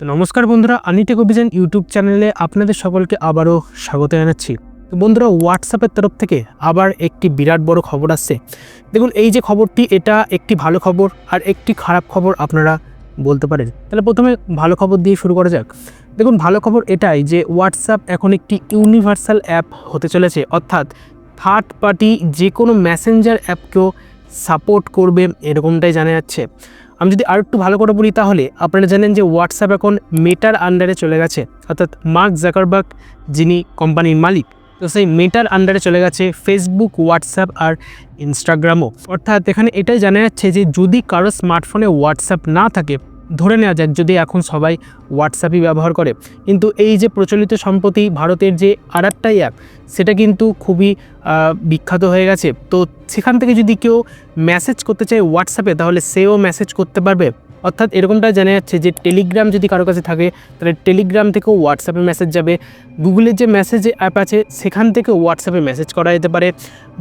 তো নমস্কার বন্ধুরা আনিটেক অভিযান ইউটিউব চ্যানেলে আপনাদের সকলকে আবারও স্বাগত জানাচ্ছি। তো বন্ধুরা হোয়াটসঅ্যাপের তরফ থেকে আবার একটি বিরাট বড় খবর আসছে। দেখুন, এই যে খবরটি, এটা একটি ভালো খবর আর একটি খারাপ খবর আপনারা বলতে পারেন। তাহলে প্রথমে ভালো খবর দিয়ে শুরু করা যাক। দেখুন, ভালো খবর এটাই যে হোয়াটসঅ্যাপ এখন একটি ইউনিভার্সাল অ্যাপ হতে চলেছে। অর্থাৎ থার্ড পার্টি যে কোনো মেসেঞ্জার অ্যাপকেও সাপোর্ট করবে, এরকমটাই জানা যাচ্ছে। আমি যদি আর একটু ভালো করে বলি তাহলে, আপনারা জানেন যে হোয়াটসঅ্যাপ এখন মেটার আন্ডারে চলে গেছে। অর্থাৎ মার্ক জাকারবার্গ যিনি কোম্পানির মালিক, তো সেই মেটার আন্ডারে চলে গেছে ফেসবুক হোয়াটসঅ্যাপ আর ইনস্টাগ্রামও অর্থাৎ এখানে এটাই জানা যাচ্ছে যে যদি কারও স্মার্টফোনে হোয়াটসঅ্যাপ না থাকে ধরে নেওয়া যায় যদি এখন সবাই হোয়াটসঅ্যাপই ব্যবহার করে। কিন্তু এই যে প্রচলিত সম্প্রতি ভারতের যে আর একটাই অ্যাপ সেটা কিন্তু খুবই বিখ্যাত হয়ে গেছে। তো সেখান থেকে যদি কেউ মেসেজ করতে চায় হোয়াটসঅ্যাপে তাহলে সেও মেসেজ করতে পারবে। অর্থাৎ এরকমটা জানা যাচ্ছে যে টেলিগ্রাম যদি কারও কাছে থাকে, তাহলে টেলিগ্রাম থেকেও হোয়াটসঅ্যাপে মেসেজ যাবে। গুগলের যে মেসেজ অ্যাপ আছে, সেখান থেকে হোয়াটসঅ্যাপে মেসেজ করা যেতে পারে।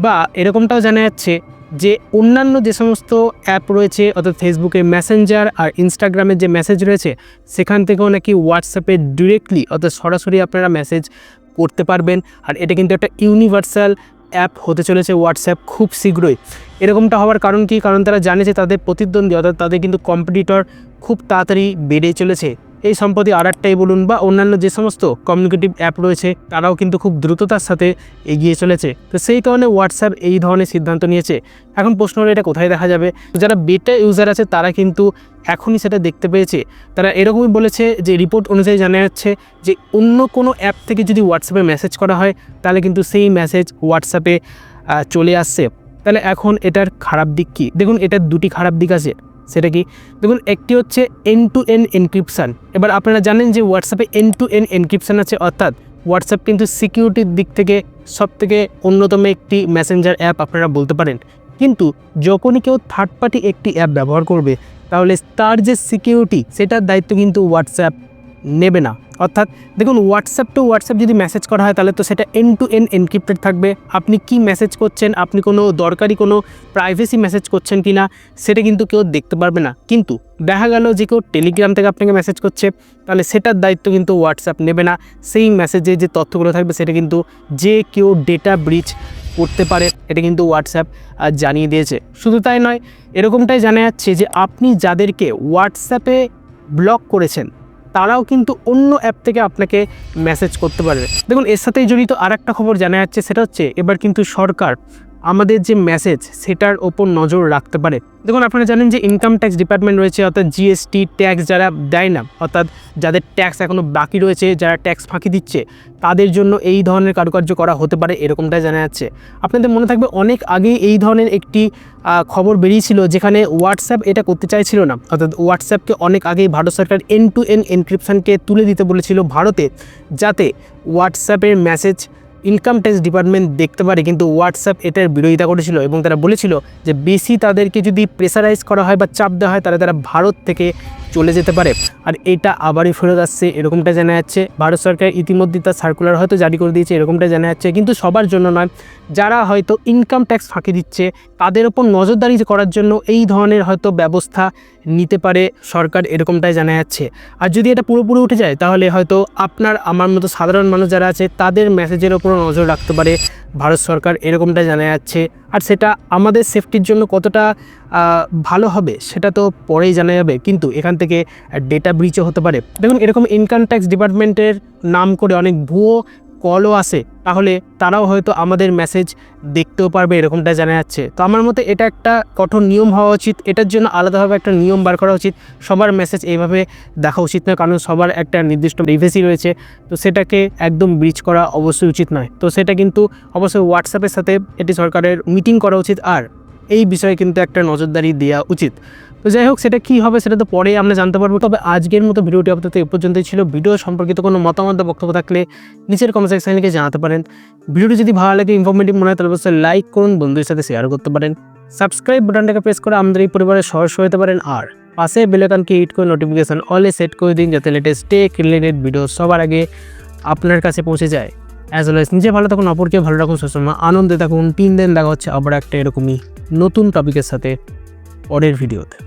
বা এরকমটাও জানা যাচ্ছে যে অন্যান্য যে সমস্ত অ্যাপ রয়েছে, অর্থাৎ ফেসবুকে মেসেঞ্জার আর ইনস্টাগ্রামের যে মেসেজ রয়েছে, সেখান থেকেও নাকি হোয়াটসঅ্যাপে ডিরেক্টলি অর্থাৎ সরাসরি আপনারা মেসেজ করতে পারবেন। আর এটা কিন্তু একটা ইউনিভার্সাল অ্যাপ হতে চলেছে হোয়াটসঅ্যাপ খুব শীঘ্রই। এরকমটা হওয়ার কারণ কি? কারণ তারা জানে যে তাদের প্রতিদ্বন্দ্বী, অর্থাৎ তাদের কিন্তু কম্পিটিটর খুব তাড়াতাড়ি বেড়ে চলেছে। এই সম্পত্তি আর একটাই বলুন বা অন্যান্য যে সমস্ত কমিউনিকেটিভ অ্যাপ রয়েছে, তারাও কিন্তু খুব দ্রুততার সাথে এগিয়ে চলেছে। তো সেই কারণে হোয়াটসঅ্যাপ এই ধরনের সিদ্ধান্ত নিয়েছে। এখন প্রশ্ন হলো, এটা কোথায় দেখা যাবে? যারা বেটা ইউজার আছে, তারা কিন্তু এখনই সেটা দেখতে পেয়েছে। তারা এরকমই বলেছে যে রিপোর্ট অনুযায়ী জানা যাচ্ছে যে, অন্য কোনো অ্যাপ থেকে যদি হোয়াটসঅ্যাপে মেসেজ করা হয়, তাহলে কিন্তু সেই মেসেজ হোয়াটসঅ্যাপে চলে আসছে। তাহলে এখন এটার খারাপ দিক কী? দেখুন, এটার দুটি খারাপ দিক আছে। সেটা কি? দেখুন, একটি হচ্ছে এন টু এন এনক্রিপশান এবার আপনারা জানেন যে হোয়াটসঅ্যাপে এন টু এন এনক্রিপশান আছে, অর্থাৎ হোয়াটসঅ্যাপ কিন্তু সিকিউরিটির দিক থেকে সব থেকে অন্যতম একটি মেসেঞ্জার অ্যাপ আপনারা বলতে পারেন। কিন্তু যখনই কেউ থার্ড পার্টি একটি অ্যাপ ব্যবহার করবে, তাহলে তার যে সিকিউরিটি সেটার দায়িত্ব কিন্তু হোয়াটসঅ্যাপ নেবে না। অর্থাৎ দেখুন হোয়াটসঅ্যাপ টু হোয়াটসঅ্যাপ যদি মেসেজ করা হয়, তাহলে তো সেটা এন টু এন এনক্রিপ্টেড থাকবে। আপনি কি মেসেজ করছেন, আপনি কোনো দরকারি কোনো প্রাইভেসি মেসেজ করছেন কি না, সেটা কিন্তু কেউ দেখতে পারবে না। কিন্তু দেখা গেল যে কেউ টেলিগ্রাম থেকে আপনাকে মেসেজ করছে, তাহলে সেটার দায়িত্ব কিন্তু হোয়াটসঅ্যাপ নেবে না। সেই মেসেজে যে তথ্যগুলো থাকবে, সেটা কিন্তু যে কেউ ডেটা ব্রিচ করতে পারে, এটা কিন্তু হোয়াটসঅ্যাপ জানিয়ে দিয়েছে। শুধু তাই নয়, এরকমটাই জানা যাচ্ছে যে আপনি যাদেরকে হোয়াটসঅ্যাপে ব্লক করেছেন তারাও কিন্তু অন্য অ্যাপ থেকে আপনাকে মেসেজ করতে পারবে। দেখুন, এর সাথেই জড়িত আর একটা খবর জানা যাচ্ছে, সেটা হচ্ছে এবার কিন্তু সরকার আমাদের যে মেসেজ সেটার ওপর নজর রাখতে পারে। দেখুন, আপনারা জানেন যে ইনকাম ট্যাক্স ডিপার্টমেন্ট রয়েছে, অর্থাৎ জিএসটি ট্যাক্স যারা দেয় না, অর্থাৎ যাদের ট্যাক্স এখনও বাকি রয়েছে, যারা ট্যাক্স ফাঁকি দিচ্ছে, তাদের জন্য এই ধরনের কারুকার্য করা হতে পারে এরকমটাই জানা যাচ্ছে। আপনাদের মনে থাকবে, অনেক আগেই এই ধরনের একটি খবর বেরিয়েছিল, যেখানে হোয়াটসঅ্যাপ এটা করতে চাইছিল না। অর্থাৎ হোয়াটসঅ্যাপকে অনেক আগেই ভারত সরকার এন টু এন এনক্রিপশনকে তুলে দিতে বলেছিল ভারতে, যাতে হোয়াটসঅ্যাপের মেসেজ ইনকাম ট্যাক্স ডিপার্টমেন্ট দেখতে পারে, কিন্তু হোয়াটসঅ্যাপ এটার বিরোধিতা করেছিল এবং তারা বলেছিল যে বেশি তাদেরকে যদি প্রেসারাইজ করা হয় বা চাপ দেওয়া হয়, তাহলে তারা ভারত থেকে চলে যেতে পারে। আর এটা আবারই ফেরত আসছে, এরকমটা জানা যাচ্ছে। ভারত সরকার ইতিমধ্যে তার সার্কুলার হয়তো জারি করে দিয়েছে, এরকমটা জানা যাচ্ছে। কিন্তু সবার জন্য নয়, যারা হয়তো ইনকাম ট্যাক্স ফাঁকি দিচ্ছে, তাদের ওপর নজরদারি করার জন্য এই ধরনের হয়তো ব্যবস্থা নিতে পারে সরকার, এরকমটাই জানা যাচ্ছে। আর যদি এটা পুরোপুরি উঠে যায়, তাহলে হয়তো আপনার, আমার মতো সাধারণ মানুষ যারা আছে, তাদের মেসেজের ওপরও নজর রাখতে পারে ভারত সরকার এরকমটা জানা যাচ্ছে। আর সেটা আমাদের সেফটির জন্য কতটা ভালো হবে সেটা তো পরেই জানা যাবে। কিন্তু এখান থেকে ডেটা ব্রিচও হতে পারে। দেখুন, এরকম ইনকাম ট্যাক্স ডিপার্টমেন্টের নাম করে অনেক ভুয়ো কলও আসে তাহলে তারাও হয়তো আমাদের মেসেজ দেখতেও পারবে, এরকমটা জানা যাচ্ছে। তো আমার মতে এটা একটা কঠোর নিয়ম হওয়া উচিত, এটার জন্য আলাদাভাবে একটা নিয়ম বার করা উচিত, সবার মেসেজ এইভাবে দেখা উচিত নয়, কারণ সবার একটা নির্দিষ্ট প্রাইভেসি রয়েছে, তো সেটাকে একদম ব্রিচ করা অবশ্যই উচিত নয়। তো সেটা কিন্তু অবশ্যই হোয়াটসঅ্যাপের সাথে এটি সরকারের মিটিং করা উচিত, আর এই বিষয়ে কিন্তু একটা নজরদারি দেওয়া উচিত। তো যাই হোক, সেটা কী হবে সেটা তো পরে আমরা জানতে পারব। তবে আজকের মতো ভিডিওটি আপাতত এ পর্যন্তই ছিল। ভিডিও সম্পর্কিত কোনো মতামত বা বক্তব্য থাকলে নিচের কমেন্ট সেকশনে জানাতে পারেন। ভিডিওটি যদি ভালো লাগে ইনফরমেটিভ মনে হয়, তাহলে অবশ্যই লাইক করুন, বন্ধুদের সাথে শেয়ার করতে পারেন। সাবস্ক্রাইব বাটনটাকে প্রেস করে আমাদের এই পরিবারের সদস্য হতে পারেন। আর পাশে বেলাকানকে হিট করে নোটিফিকেশন অলে সেট করে দিন, যাতে লেটেস্ট টেক রিলেটেড ভিডিও সবার আগে আপনার কাছে পৌঁছে যায়। অ্যাজ ওয়েল নিজে ভালো থাকুন, অপরকে ভালো রাখুন, সবসময় আনন্দে থাকুন। তিন দিন দেখা হচ্ছে আবার একটা এরকমই নতুন টপিকের সাথে পরের ভিডিওতে